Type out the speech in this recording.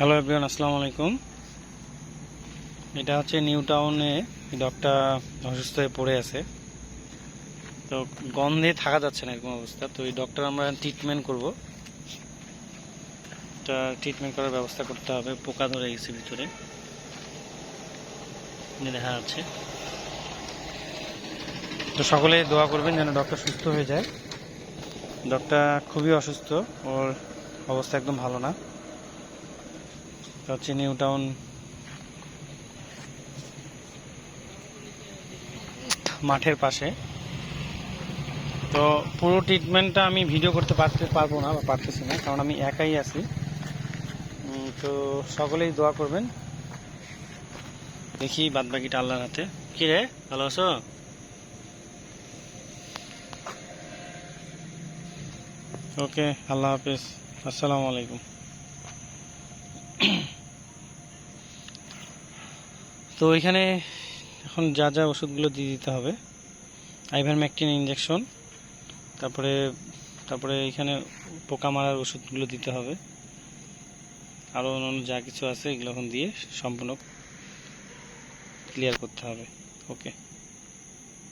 Hello everyone আসসালামু আলাইকুম। এটা হচ্ছে নিউ টাউনে ডগটা অসুস্থ হয়ে পড়ে আছে। তো গন্ধে থাকা যাচ্ছে না এরকম অবস্থা। তো এই ডক্টর আমরা ট্রিটমেন্ট করব। এটা ট্রিটমেন্ট করার ব্যবস্থা করতে হবে, পোকা ধরে গেছে ভিতরে। দেখা যাচ্ছে। তো সকলে দোয়া করবেন যেন ডক্টর সুস্থ হয়ে যায়। ডক্টর খুবই অসুস্থ, ওর অবস্থা একদম ভালো না। হচ্ছে নিউ টাউন। মাঠের পাশে। তো পুরো ট্রিটমেন্টটা আমি ভিডিও করতে পারতে পারব না বা পারতেছি না, কারণ আমি একাই আছি। তো সকলেই দোয়া করবেন। দেখি বাদ বাকিটা আল্লাহর হাতে। কি রে, ভালো আছো? ওকে, আল্লাহ হাফিজ। আসসালামু আলাইকুম। তো এখানে এখন যা যা ওষুধগুলো দিয়ে দিতে হবে আইভার ম্যাকটিন ইঞ্জেকশন তারপরে তারপরে এখানে পোকা মারার ওষুধগুলো দিতে হবে। আরও অন্যান্য যা কিছু আছে এগুলো এখন দিয়ে সম্পূর্ণ ক্লিয়ার করতে হবে। ওকে